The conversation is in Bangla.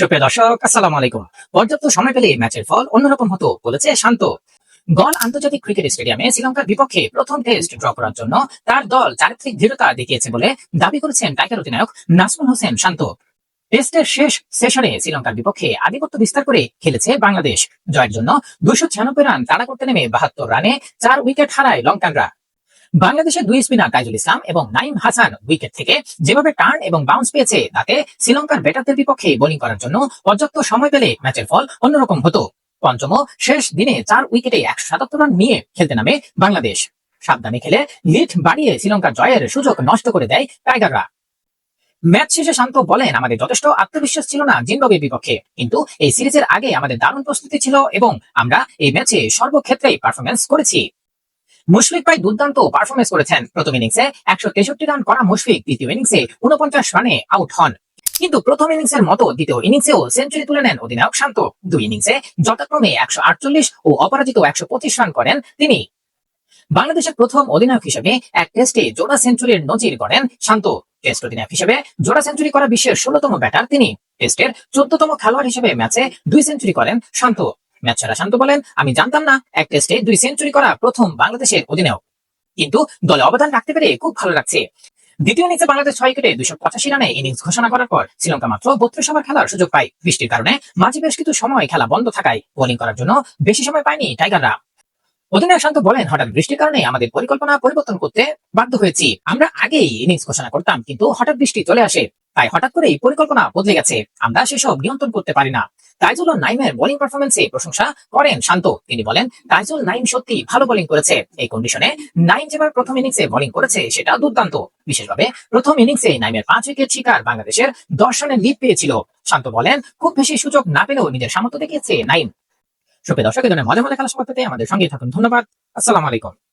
সুপ্রিয় দর্শক, আসসালামু আলাইকুম। পর্যাপ্ত সময় পেলে ম্যাচের ফল অন্যরকম হতো, বলেছে শান্ত। গল আন্তর্জাতিক ক্রিকেট স্টেডিয়ামে শ্রীলঙ্কার বিপক্ষে প্রথম টেস্ট ড্র করার জন্য তার দল চারিত্রিক দৃঢ়তা দেখিয়েছে বলে দাবি করেছেন টাইগার অধিনায়ক নাসমুল হোসেন শান্ত। টেস্টের শেষ সেশনে শ্রীলঙ্কার বিপক্ষে আধিপত্য বিস্তার করে খেলেছে বাংলাদেশ, জয়ের জন্য দুশো ছিয়ানব্বই রান তাড়া করতে নেমে বাহাত্তর রানে চার উইকেট হারায় লঙ্কানরা। বাংলাদেশের দুই স্পিনার তাইজুল ইসলাম এবং নাইম হাসান উইকেট থেকে যেভাবে টার্ন এবং বাউন্স পেয়েছে, তাতে শ্রীলঙ্কার ব্যাটারদের বিপক্ষে বোলিং করার জন্য পর্যাপ্ত সময় পেলে ম্যাচের ফল অন্যরকম হতো। পঞ্চম শেষ দিনে চার উইকেটে একশো সাতাত্তর রান নিয়ে খেলতে নামে বাংলাদেশ। সাবধানে খেলে লিড বাড়িয়ে শ্রীলঙ্কার জয়ের সুযোগ নষ্ট করে দেয় টাইগাররা। ম্যাচ শেষে শান্ত বলেন, আমাদের যথেষ্ট আত্মবিশ্বাস ছিল না জিম্বাবুয়ের বিপক্ষে, কিন্তু এই সিরিজের আগে আমাদের দারুণ প্রস্তুতি ছিল এবং আমরা এই ম্যাচে সর্বক্ষেত্রেই পারফরমেন্স করেছি। মুশফিক ভাই দুর্দান্ত পারফরমেন্স করেছেন প্রথম ইনিংসে একশো তেষট্টি রান করা মুশফিক দ্বিতীয় ইনিংসে উনপঞ্চাশ রানে আউট হন। কিন্তু প্রথম ইনিংসের মতো দ্বিতীয় ইনিংসেও সেঞ্চুরি তুলে নেন অধিনায়ক শান্ত। দুই ইনিংসে যথাক্রমে একশো আটচল্লিশ ও অপরাজিত একশো পঁচিশ রান করেন তিনি। বাংলাদেশের প্রথম অধিনায়ক হিসেবে এক টেস্টে জোড়া সেঞ্চুরির নজির করেন শান্ত। টেস্ট অধিনায়ক হিসেবে জোড়া সেঞ্চুরি করা বিশ্বের ষোলতম ব্যাটার তিনি। টেস্টের চোদ্দতম খেলোয়াড় হিসেবে ম্যাচে দুই সেঞ্চুরি করেন শান্ত। ম্যাচ ছাড়া শান্ত বলেন, আমি জানতাম না, এক টেস্টে দুই সেঞ্চুরি করা প্রথম বাংলাদেশের অধিনায়ক। কিন্তু দলে অবদান রাখতে পেরে খুব ভালো লাগছে। দ্বিতীয় ইনিংসে বাংলাদেশ ছয় উইকেটে দুশো পঁচাশি রানে ইনিংস ঘোষণা করার পর শ্রীলঙ্কা মাত্র বত্রিশ ওভার খেলার সুযোগ পায়। বৃষ্টির কারণে মাঝে বেশ কিছু সময় খেলা বন্ধ থাকায় বোলিং করার জন্য বেশি সময় পায়নি টাইগাররা অধিনায়ক শান্ত বলেন, হঠাৎ বৃষ্টির কারণে আমাদের পরিকল্পনা পরিবর্তন করতে বাধ্য হয়েছি। আমরা আগেই ইনিংস ঘোষণা করতাম, কিন্তু হঠাৎ বৃষ্টি চলে আসে। তাই হঠাৎ করেই পরিকল্পনা বদলে গেছে। আমরা সেসব নিয়ন্ত্রণ করতে পারি না। তাইজুল নাইমের বোলিং পারফরমেন্সে প্রশংসা করেন শান্ত। তিনি বলেন, তাইজুল নাইম সত্যি ভালো বোলিং করেছে। এই কন্ডিশনে নাইম যেভাবে প্রথম ইনিংসে বোলিং করেছে, সেটা দুর্দান্ত। বিশেষভাবে প্রথম ইনিংসে নাইমের পাঁচ উইকেট শিকার বাংলাদেশের দর্শনের লিড পেয়েছিল। শান্ত বলেন, খুব বেশি সুযোগ না পেলেও নিজের সামর্থ্য দেখিয়েছে নাইম সুপ্রিয় দর্শক মাঝে মজা খেলা সমাপ্তিতে আমাদের সঙ্গে থাকুন। ধন্যবাদ। আসসালামু আলাইকুম।